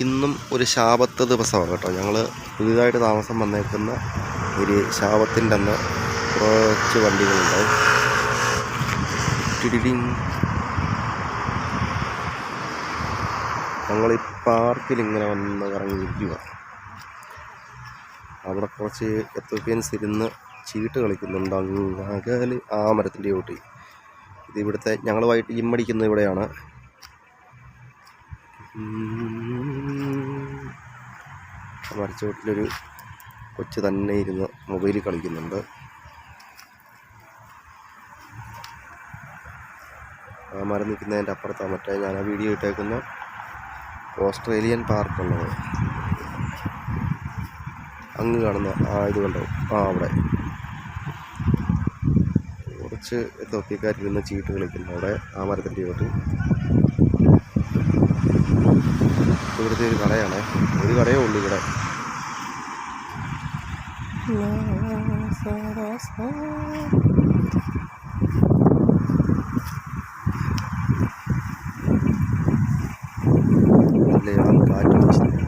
ഇന്നും ഒരു ശാപത്ത് ദിവസമാണ് കേട്ടോ. ഞങ്ങൾ പുതിയതായിട്ട് താമസം വന്നേക്കുന്ന ഒരു ശാപത്തിന്റെ അന്ന് കുറച്ച് വണ്ടികളുണ്ട് ടിടിടിങ്. ഞങ്ങൾ ഈ പാർക്കിൽ ഇങ്ങനെ വന്ന് കറങ്ങിയിരിക്കുക അവിടെ കുറച്ച് എത്തോപ്യൻസ് ഇരുന്ന് ചീട്ട് കളിക്കുന്നുണ്ട് അങ്ങനെ ആ മരത്തിന്റെ ഊട്ടി. ഇത് ഇവിടുത്തെ ഞങ്ങൾ വൈകിട്ട് ജിമ്മടിക്കുന്നത് ഇവിടെയാണ് ആ വീട്ടിലൊരു കൊച്ച് തന്നെ ഇരുന്ന് മൊബൈലിൽ കളിക്കുന്നുണ്ട്. ആ മരം നിൽക്കുന്നതിന്റെ അപ്പുറത്താണ് മറ്റേ ഞാൻ ആ വീഡിയോ ഇട്ടേക്കുന്ന ഓസ്ട്രേലിയൻ പാർക്കുള്ളത്. അങ്ങ് കാണുന്ന ആ ഇത് കണ്ടോ? ആ അവിടെ. കുറച്ച് തൊപ്പിക്കാരിരുന്ന് ചീട്ട് കളിക്കുന്നു അവിടെ ആ മരത്തിന്റെ ചോട്ട് ഇവിടുത്തെ ഒരു കടയാണ്. ഒരു കടയേ ഉള്ളൂ ഇവിടെ. ഇളം കാറ്റ്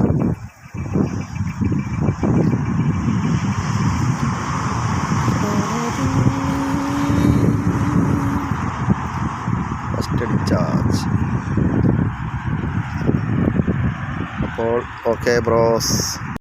അപ്പോൾ ഓക്കെ ബ്രോസ്